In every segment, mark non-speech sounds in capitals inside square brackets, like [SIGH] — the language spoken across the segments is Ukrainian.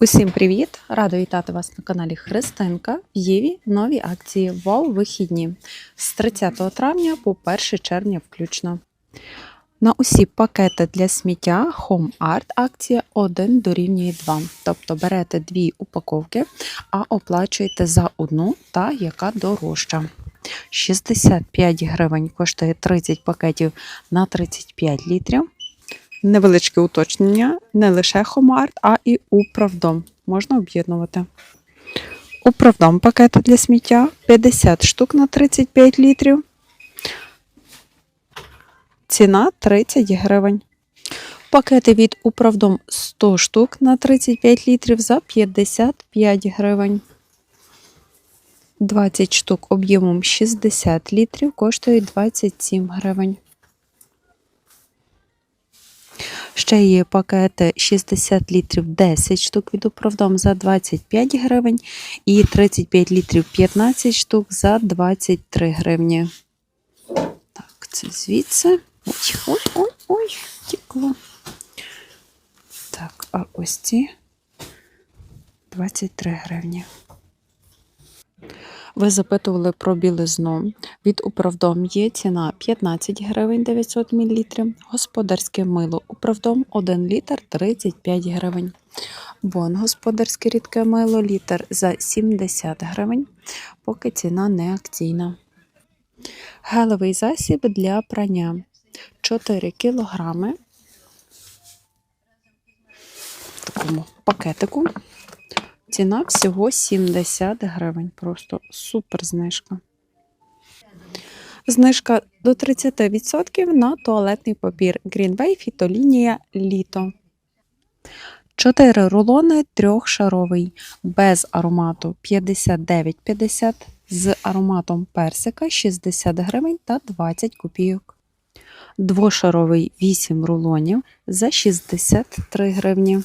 Усім привіт! Рада вітати вас на каналі Христинка. В Єві нові акції ВОВ вихідні з 30 травня по 1 червня включно. На усі пакети для сміття Home Art акція 1 дорівнює 2. Тобто берете дві упаковки, а оплачуєте за одну та яка дорожча. 65 гривень коштує 30 пакетів на 35 літрів. Невеличке уточнення, не лише Хомарт, а і Управдом. Можна об'єднувати. Управдом пакети для сміття 50 штук на 35 літрів. Ціна 30 гривень. Пакети від Управдом 100 штук на 35 літрів за 55 гривень. 20 штук об'ємом 60 літрів коштують 27 гривень. Ще є пакети 60 літрів 10 штук від управдом за 25 гривень і 35 літрів 15 штук за 23 гривні. Так, це звідси. Ой, ой, ой, ой, втекло. Так, а ось ці 23 гривні. Ви запитували про білизну. Від управдом є ціна 15 гривень 900 мл. Господарське мило управдом 1 літр 35 гривень. Бон господарське рідке мило літр за 70 гривень, поки ціна не акційна. Гелевий засіб для прання 4 кілограми. В такому пакетику. Ціна всього 70 гривень. Просто супер знижка. Знижка до 30% на туалетний папір Greenway фітолінія літо. 4 рулони трьохшаровий без аромату 59,50 з ароматом персика 60 гривень та 20 копійок. Двошаровий 8 рулонів за 63 гривні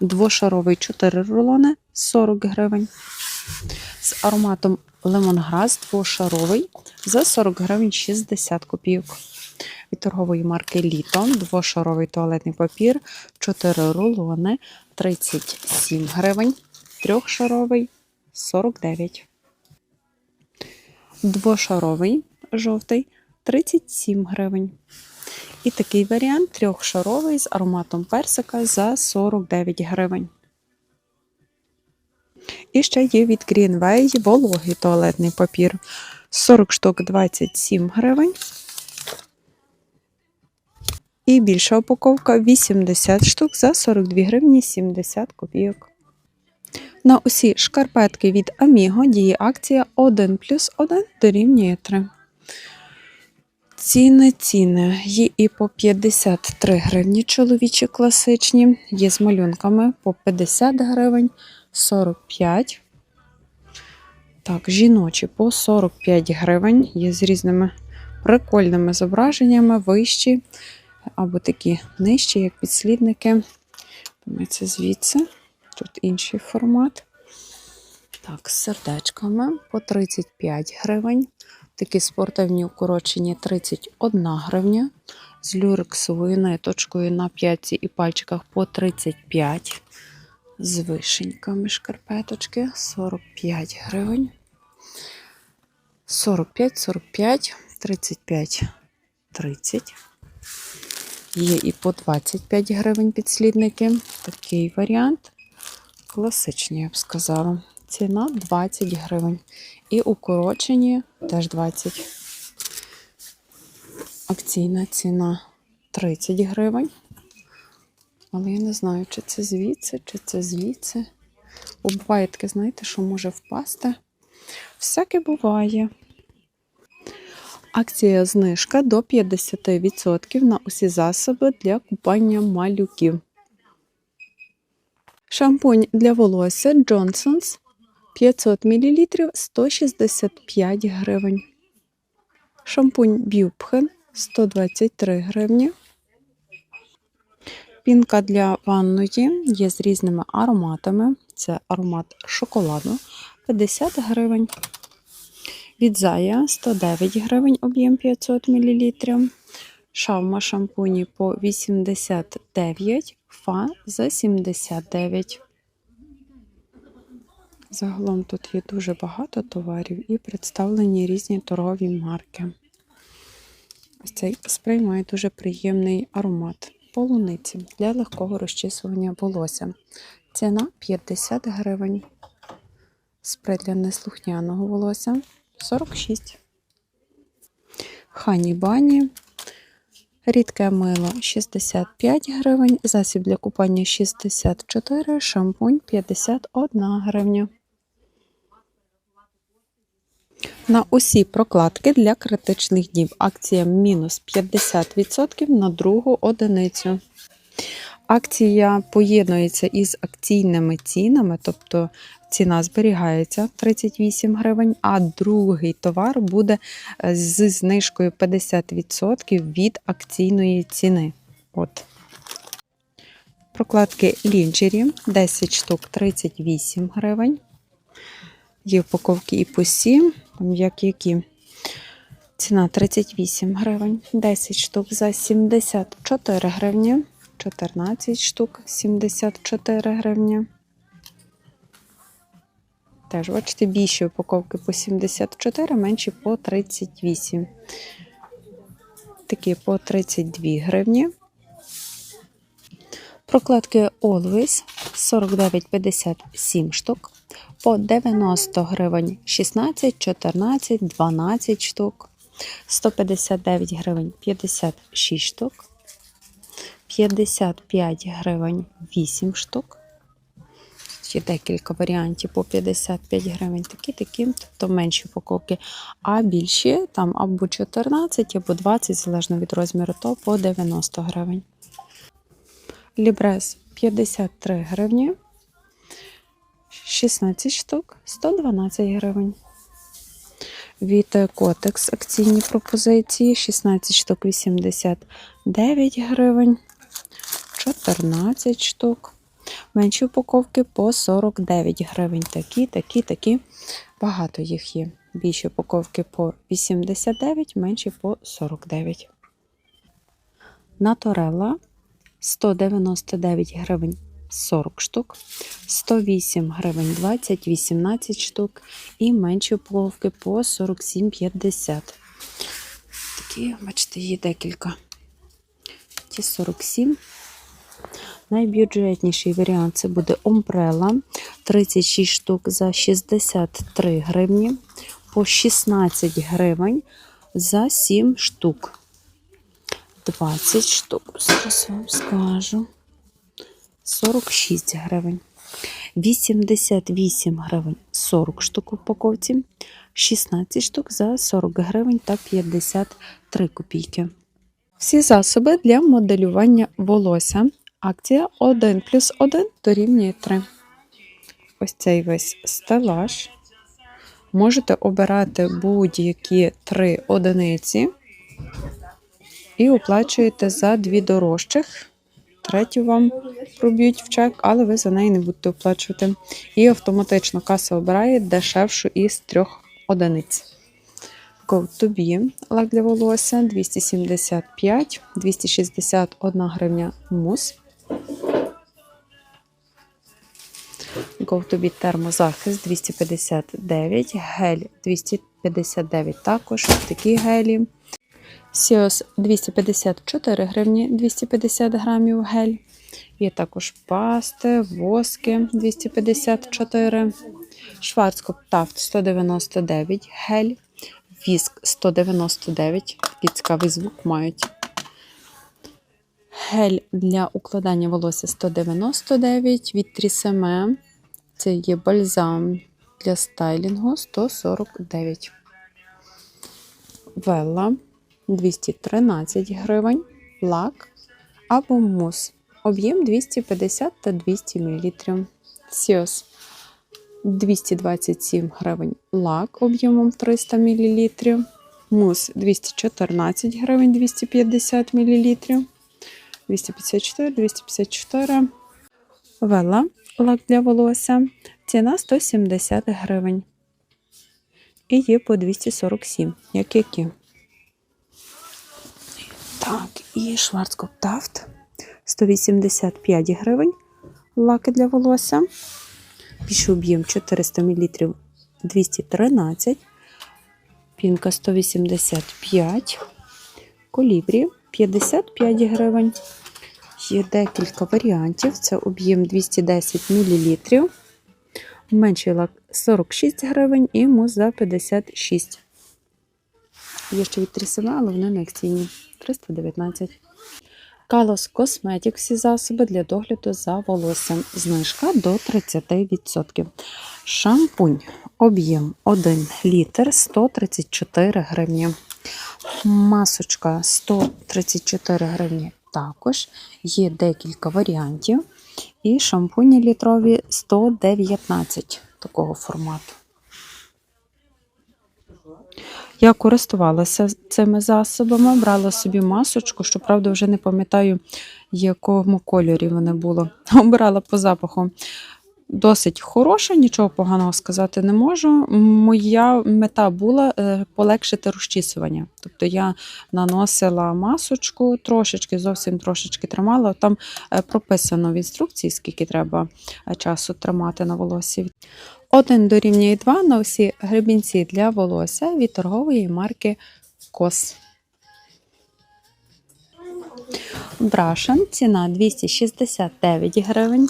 двошаровий 4 рулони 40 гривень. З ароматом лемонграс двошаровий за 40 гривень 60 копійок. Від торгової марки Літон двошаровий туалетний папір 4 рулони 37 гривень, трьохшаровий 49. Двошаровий жовтий 37 гривень. І такий варіант трьохшаровий з ароматом персика за 49 гривень. І ще є від Greenway вологий туалетний папір. 40 штук 27 гривень. І більша упаковка 80 штук за 42 гривні 70 копійок. На усі шкарпетки від Amigo діє акція 1 плюс 1 дорівнює 3. Ціни, ціни. Є і по 53 гривні чоловічі класичні, є з малюнками по 50 гривень, 45. Так, жіночі по 45 гривень, є з різними прикольними зображеннями, вищі або такі нижчі, як підслідники. Це звідси. Тут інший формат. Так, з сердечками по 35 гривень. Такі спортивні укорочені 31 гривня. З люрексовою ниточкою на п'ятці і пальчиках по 35. З вишеньками шкарпеточки 45 гривень. 45, 45, 35, 30. Є і по 25 гривень підслідники. Такий варіант. Класичний, я б сказала. Ціна 20 гривень. І укорочені теж 20. Акційна ціна 30 гривень. Але я не знаю, чи це звідси, чи це звідси. Бо буває таке, знаєте, що може впасти. Всяке буває. Акція знижка до 50% на усі засоби для купання малюків. Шампунь для волосся Johnson's 500 мл 165 гривень. Шампунь Бюбхен 123 гривні. Пінка для ванної є з різними ароматами. Це аромат шоколаду 50 гривень. Від Зая 109 гривень об'єм 500 мл. Шавма шампуні по 89, фа за 79 Загалом тут є дуже багато товарів і представлені різні торгові марки. Ось цей спрей має дуже приємний аромат полуниці для легкого розчісування волосся. Ціна 50 гривень. Спрей для неслухняного волосся 46. Хані бані. Рідке мило 65 гривень, засіб для купання 64, шампунь 51 гривня. На усі прокладки для критичних діб акція мінус 50% на другу одиницю. Акція поєднується із акційними цінами, тобто ціна зберігається 38 гривень, а другий товар буде е, з знижкою 50% від акційної ціни. От. Прокладки лінджері 10 штук 38 гривень. Є упаковки і по 7, там як які. Ціна 38 гривень, 10 штук за 74 гривні, 14 штук 74 гривні. Теж, бачите, більші упаковки по 74, менші по 38. Такі по 32 гривні. Прокладки Always 49,57 штук. По 90 гривень 16, 14, 12 штук. 159 гривень 56 штук. 55 гривень 8 штук. Ще декілька варіантів по 55 гривень. Такі, такі, тобто менші упаковки. А більші там або 14, або 20, залежно від розміру, то по 90 гривень. Лібрес 53 гривні. 16 штук 112 гривень. Від Котекс акційні пропозиції 16 штук 89 гривень, 14 штук. Менші упаковки по 49 гривень. Такі, такі, такі. Багато їх є. Більші упаковки по 89, менші по 49. Наторелла 199 гривень 40 штук, 108 гривень 20, 18 штук і менші упаковки по 47,50. Такі, бачите, є декілька. Ті 47. Найбюджетніший варіант це буде Омбрела. 36 штук за 63 гривні, по 16 гривень за 7 штук. 20 штук, зараз вам скажу. 46 гривень. 88 гривень 40 штук в упаковці. 16 штук за 40 гривень та 53 копійки. Всі засоби для моделювання волосся. Акція 1 плюс 1 дорівнює 3. Ось цей весь стелаж. Можете обирати будь-які три одиниці і оплачуєте за дві дорожчих. Третю вам проб'ють в чек, але ви за неї не будете оплачувати. І автоматично каса обирає дешевшу із трьох одиниць. Be лак для волосся 275, 261 гривня мус. Go термозахист 259, гель 259 також, такі гелі. Сіос 254 гривні 250 грамів гель. Є також пасти, воски 254, Шварцкоп Тафт 199 гель, віск 199, такий цікавий звук мають. Гель для укладання волосся 199 від Трісеме. Це є бальзам для стайлінгу 149. Велла 213 гривень, лак або мус. Об'єм 250 та 200 мл. Сіос 227 гривень лак об'ємом 300 мл. Мус 214 гривень 250 мл. 254, 254. Вела лак для волосся. Ціна 170 гривень. І є по 247, як які. Так, і Шварцкоп Тафт 185 гривень. Лаки для волосся. Більший об'єм 400 мл 213, пінка 185, колібрі 55 гривень. Є декілька варіантів. Це об'єм 210 мл. Менший лак 46 гривень і мус за 56. Є ще відтрясина, але вони не акційні 319. Калос Косметік всі засоби для догляду за волоссям. Знижка до 30%. Шампунь. Об'єм 1 літр 134 гривні. Масочка 134 гривні також. Є декілька варіантів. І шампуні літрові 119 такого формату. Я користувалася цими засобами, брала собі масочку, щоправда, вже не пам'ятаю, якому кольорі вони було. [LAUGHS] Обирала по запаху. Досить хороша, нічого поганого сказати не можу. Моя мета була е, полегшити розчісування. Тобто я наносила масочку, трошечки, зовсім трошечки тримала. Там е, прописано в інструкції, скільки треба е, часу тримати на волосі. 1 дорівнює 2 на усі гребінці для волосся від торгової марки Кос. Брашен, ціна 269 гривень.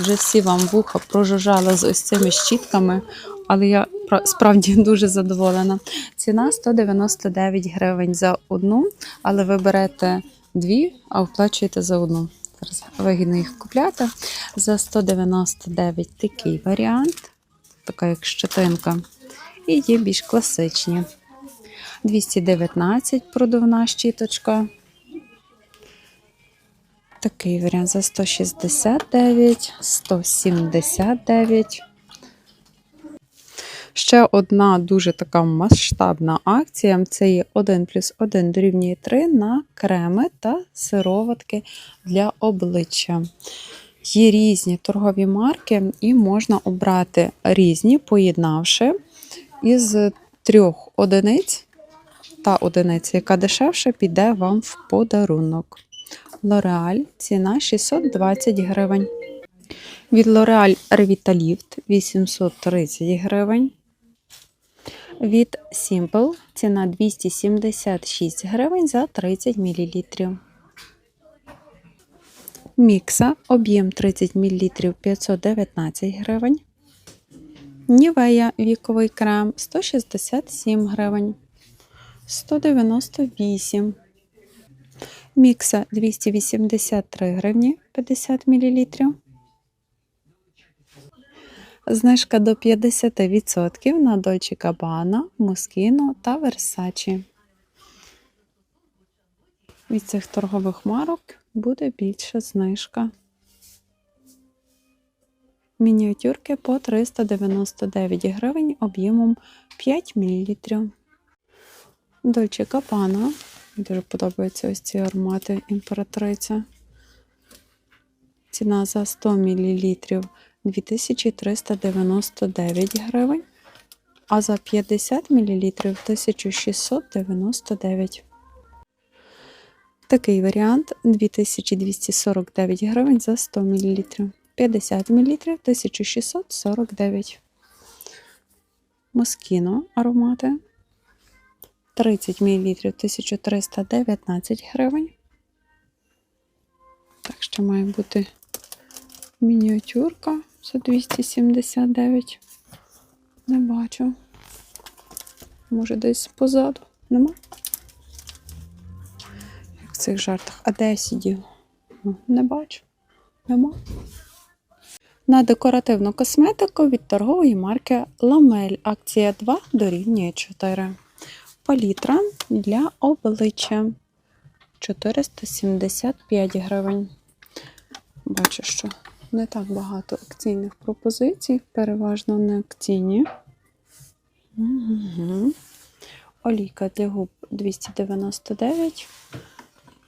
Вже всі вам вуха прожужжали з ось цими щітками, але я справді [LAUGHS] дуже задоволена. Ціна 199 гривень за одну, але ви берете дві, а оплачуєте за одну. Зараз вигідно їх купляти. За 199 такий варіант, така як щетинка. І є більш класичні. 219 продувна щіточка. Такий варіант за 169, 179. Ще одна дуже така масштабна акція. Це є 1 плюс 1 дорівнює 3 на креми та сироватки для обличчя. Є різні торгові марки, і можна обрати різні, поєднавши із трьох одиниць. Та одиниця, яка дешевша, піде вам в подарунок. L'Oreal ціна 620 гривень. Від L'Oreal Revitalift 830 гривень. Від Simple ціна 276 гривень за 30 мл. Мікса об'єм 30 мл 519 гривень. Нівея віковий крем 167 гривень. 198 Мікса 283 гривні 50 мл. Знижка до 50% на Dolce Gabbana, Moschino та Versace. Від цих торгових марок буде більша знижка. Мініатюрки по 399 гривень об'ємом 5 мл. Gabbana. Мені Дуже подобаються ось ці аромати імператриця. Ціна за 100 мл 2399 гривень, а за 50 мл 1699. Такий варіант 2249 гривень за 100 мл. 50 мл 1649. Москіно аромати 30 мл 1319 гривень. Так, ще має бути мініатюрка за 279. Не бачу. Може, десь позаду. Нема? Цих жартах. А де я сидів? Ну, Не бачу. Нема. На декоративну косметику від торгової марки Ламель. Акція 2 дорівнює 4 палітра для обличчя 475 гривень. Бачу, що не так багато акційних пропозицій, переважно не акційні. Угу. Олійка для губ 299.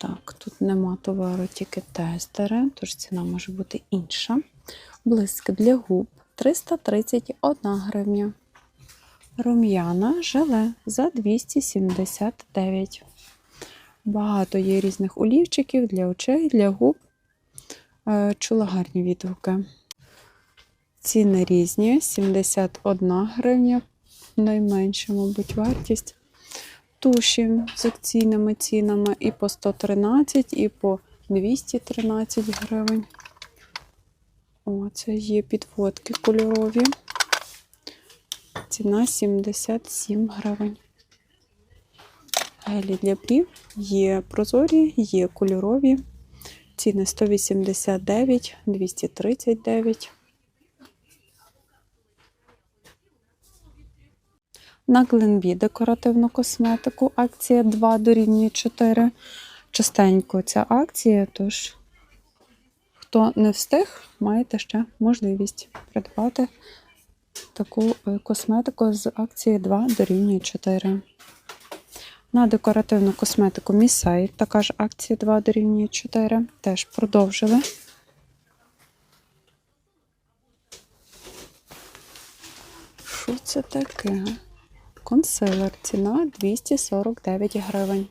Так, тут нема товару, тільки тестери, тож ціна може бути інша. Блиск для губ 331 гривня. Рум'яна желе за 279. Багато є різних олівчиків для очей, для губ. Е, Чула гарні відгуки. Ціни різні: 71 гривня, найменша, мабуть, вартість. Туші з акційними цінами і по 113, і по 213 гривень. О, це є підводки кольорові. Ціна 77 гривень. Гелі для брів є прозорі, є кольорові. Ціни 189, 239. На Гленбі декоративну косметику. Акція 2 дорівнює 4. Частенько ця акція, тож хто не встиг, маєте ще можливість придбати таку е, косметику з акції 2 дорівнює 4. На декоративну косметику Місей, така ж акція 2 дорівнює 4. Теж продовжили. Що це таке? Консилер. Ціна 249 гривень.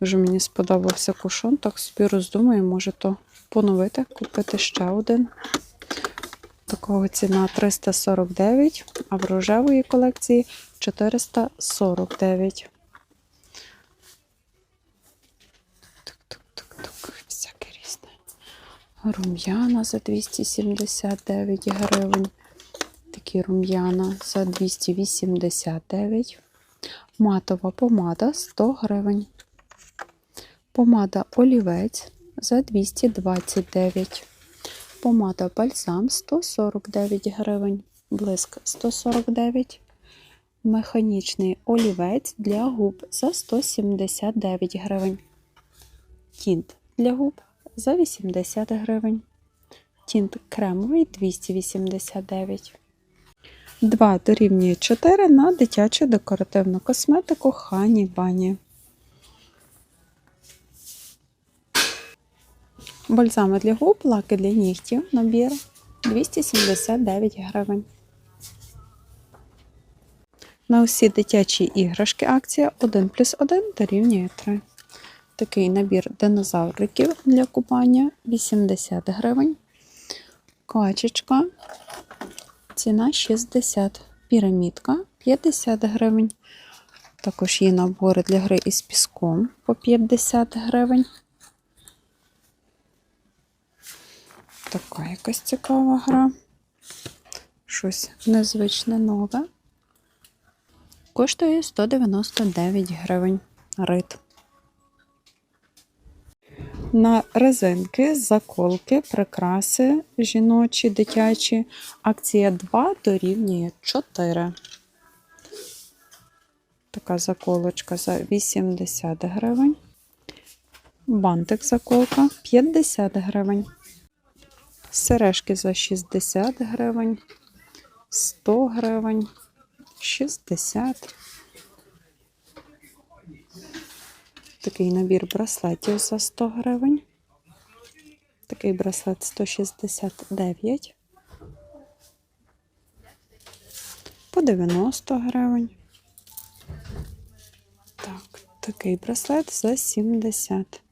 Дуже мені сподобався кушон, так собі роздумаю, може то поновити, купити ще один. Такого ціна 349, а в рожевої колекції 449. Так, так, так, так, всяке різне. Рум'яна за 279 гривень. Такі рум'яна за 289. Матова помада 100 гривень. Помада олівець за 229. Помада бальзам 149 гривень. Блиск 149. Механічний олівець для губ за 179 гривень. Тінт для губ за 80 гривень. Тінт кремовий 289. 2 дорівнює 4 на дитячу декоративну косметику Хані Бані. Бальзами для губ, лаки для нігтів, набір 279 гривень. На усі дитячі іграшки акція 1 плюс 1 дорівнює 3. Такий набір динозавриків для купання 80 гривень. Качечка. Ціна 60. Пірамідка 50 гривень. Також є набори для гри із піском по 50 гривень. Така якась цікава гра. Щось незвичне нове. Коштує 199 гривень. Рит. На резинки, заколки, прикраси жіночі, дитячі. Акція 2 дорівнює 4. Така заколочка за 80 гривень. Бантик заколка 50 гривень. Сережки за 60 гривень, 100 гривень, 60. Такий набір браслетів за 100 гривень. Такий браслет 169. По 90 гривень. Так, такий браслет за 70.